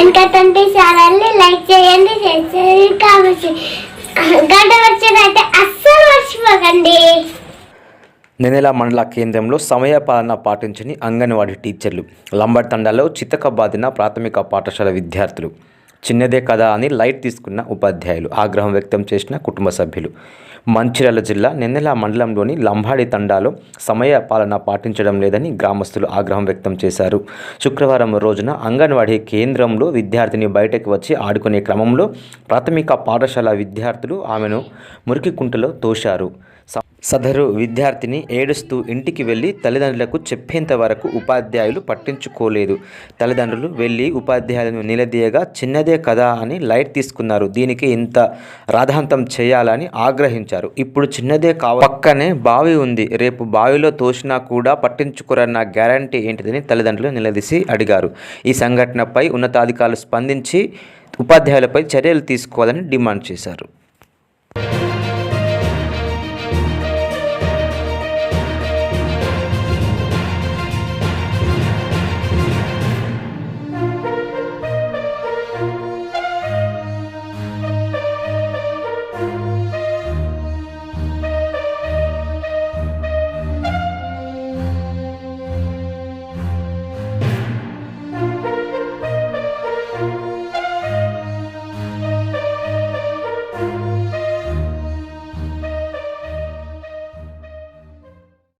వెనకతంటే ఛానల్ని లైక్ చేయండి షేర్ చేయండి. కామెంట్ గంట వచ్చినైతే అస్సలు మర్చిపోకండి. నెనెల మండల కేంద్రంలో సమయ పాలన పాటించని అంగన్వాడీ టీచర్లు లంబర్తండాలో చితకబాదిన ప్రాథమిక పాఠశాల విద్యార్థులు. చిన్నదే కదా అని లైట్ తీసుకున్న ఉపాధ్యాయులు ఆగ్రహం వ్యక్తం చేసిన కుటుంబ సభ్యులు. మంచిర్యాల జిల్లా నెన్నెల మండలంలోని లంబాడి తండాలో సమయ పాలన పాటించడం లేదని గ్రామస్తులు ఆగ్రహం వ్యక్తం చేశారు. శుక్రవారం రోజున అంగన్వాడీ కేంద్రంలో విద్యార్థిని బయటకు వచ్చి ఆడుకునే క్రమంలో ప్రాథమిక పాఠశాల విద్యార్థులు ఆమెను మురికి కుంటలో తోశారు. స- సదరు విద్యార్థిని ఏడుస్తూ ఇంటికి వెళ్ళి తల్లిదండ్రులకు చెప్పేంత వరకు ఉపాధ్యాయులు పట్టించుకోలేదు. తల్లిదండ్రులు వెళ్ళి ఉపాధ్యాయులను నిలదీయగా చిన్నదే కదా అని లైట్ తీసుకున్నారు. దీనికి ఇంత రాధాంతం చేయాలని ఆగ్రహించారు. ఇప్పుడు చిన్నదే కావ పక్కనే బావి ఉంది. రేపు బావిలో తోసినా కూడా పట్టించుకోరన్న గ్యారంటీ ఏంటిదని తల్లిదండ్రులు నిలదీసి అడిగారు. ఈ సంఘటనపై ఉన్నతాధికారులు స్పందించి ఉపాధ్యాయులపై చర్యలు తీసుకోవాలని డిమాండ్ చేశారు.